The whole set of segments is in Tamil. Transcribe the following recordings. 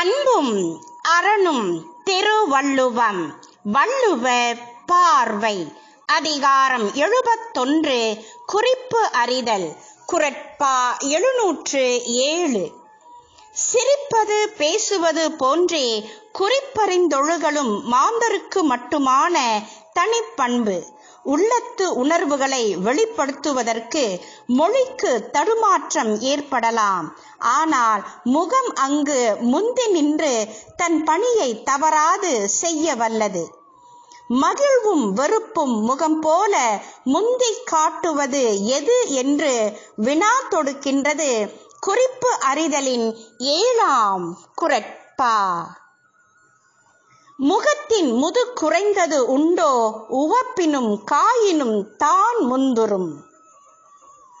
அன்பும் அரணும் திருவள்ளுவம். வள்ளுவ பார்வை. அதிகாரம் எழுபத்தொன்று. குறிப்பு அறிதல். குரட்பா எழுநூற்று ஏழு. சிரிப்பது பேசுவது போன்றே குறிப்பறிந்தொழுகளும் மாந்தருக்கு மட்டுமான தனிப்பண்பு. உள்ளத்து உணர்வுகளை வெளிப்படுத்துவதற்கு மொழிக்கு தடுமாற்றம் ஏற்படலாம். ஆனால் முகம் அங்கு முந்தி நின்று தன் பணியை தவறாது செய்ய வல்லது. மகிழ்வும் வெறுப்பும் முகம் போல முந்தி காட்டுவது எது என்று வினா தொடுக்கின்றது குறிப்பு அறிதலின் ஏழாம் குரட்பா. முகத்தின் முது குறைந்தது உண்டோ? உவப்பினும் காயினும் தான் முந்துரும்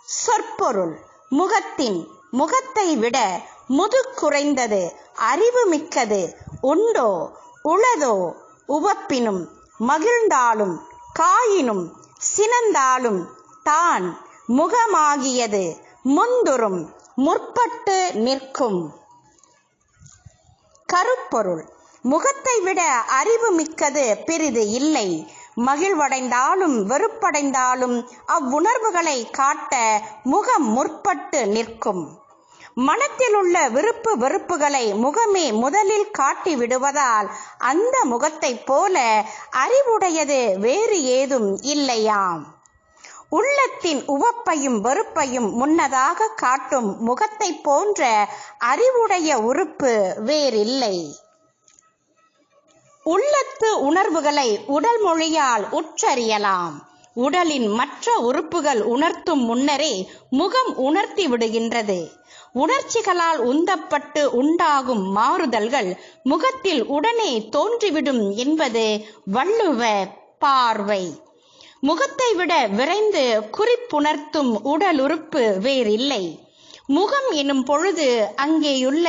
சொற்பொருள். முகத்தின் முகத்தை விட முது குறைந்தது அறிவு மிக்கது உண்டோ? உளதோ? உவப்பினும் மகிழ்ந்தாலும் காயினும் சினந்தாலும் தான் முகமாகியது முந்துரும் முற்பட்டு நிற்கும். கருப்பொருள். முகத்தை விட அறிவு மிக்கது பெரிது இல்லை. மகிழ்வடைந்தாலும் வெறுப்படைந்தாலும் அவ்வுணர்வுகளை காட்ட முகம் முற்பட்டு நிற்கும். மனத்தில் உள்ள விருப்பு வெறுப்புகளை முகமே முதலில் காட்டி விடுவதால் அந்த முகத்தைப் போல அறிவுடையது வேறு ஏதும் இல்லையாம். உள்ளத்தின் உவப்பையும் வெறுப்பையும் முன்னதாக காட்டும் முகத்தை போன்ற அறிவுடைய உறுப்பு வேறில்லை. உள்ளத்து உணர்வுகளை உடல் மொழியால் உற்றறியலாம். உடலின் மற்ற உறுப்புகள் உணர்த்தும் முன்னரே முகம் உணர்த்தி விடுகின்றது. உணர்ச்சிகளால் உந்தப்பட்டு உண்டாகும் மாறுதல்கள் முகத்தில் உடனே தோன்றிவிடும் என்பது வள்ளுவ பார்வை. முகத்தை விட விரைந்து குறிப்புணர்த்தும் உடல் உறுப்பு வேறில்லை. முகம் எனும் பொழுது அங்கேயுள்ள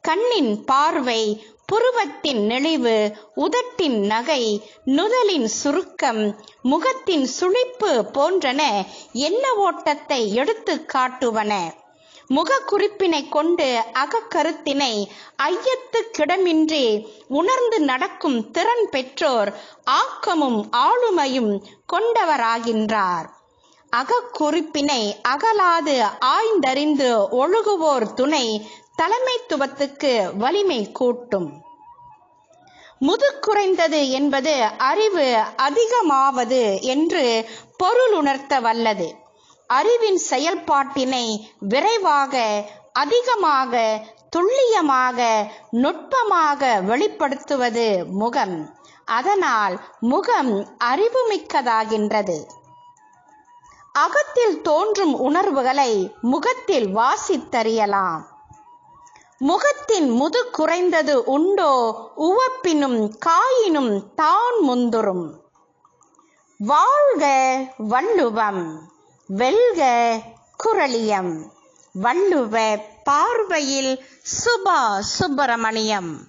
கண்ணின் பார்வை புருவத்தின் நெளிவு உதட்டின் நகை நுதலின் சுருக்கம் முகத்தின் சுழிப்பு போன்றன என்ன ஓட்டத்தை எடுத்து காட்டுவன? முகக்குறிப்பினை கொண்டு அகக்கருத்தினை ஐயத்துக்கிடமின்றி உணர்ந்து நடக்கும் திறன் பெற்றோர் ஆக்கமும் ஆளுமையும் கொண்டவராகின்றார். அகக்குறிப்பினை அகலாது ஆய்ந்தறிந்து ஒழுகுவோர் துணை தலைமைத்துவத்துக்கு வலிமை கூட்டும். முதுக்குறைந்தது என்பது அறிவு அதிகமாவது என்று பொருள் உணர்த்த வல்லது அறிவின் செயல்பாட்டினை விரைவாக அதிகமாக துல்லியமாக நுட்பமாக வெளிப்படுத்துவது முகம். அதனால் முகம் அறிவுமிக்கதாகின்றது. அகத்தில் தோன்றும் உணர்வுகளை முகத்தில் வாசித்தறியலாம். முகத்தின் முது குறைந்தது உண்டோ? உவப்பினும் காயினும் தான் முந்துரும் வாழ்க வள்ளுவம் வெல்க குரளியம் வள்ளுவ பார்வையில் சுபா சுப்பிரமணியம்.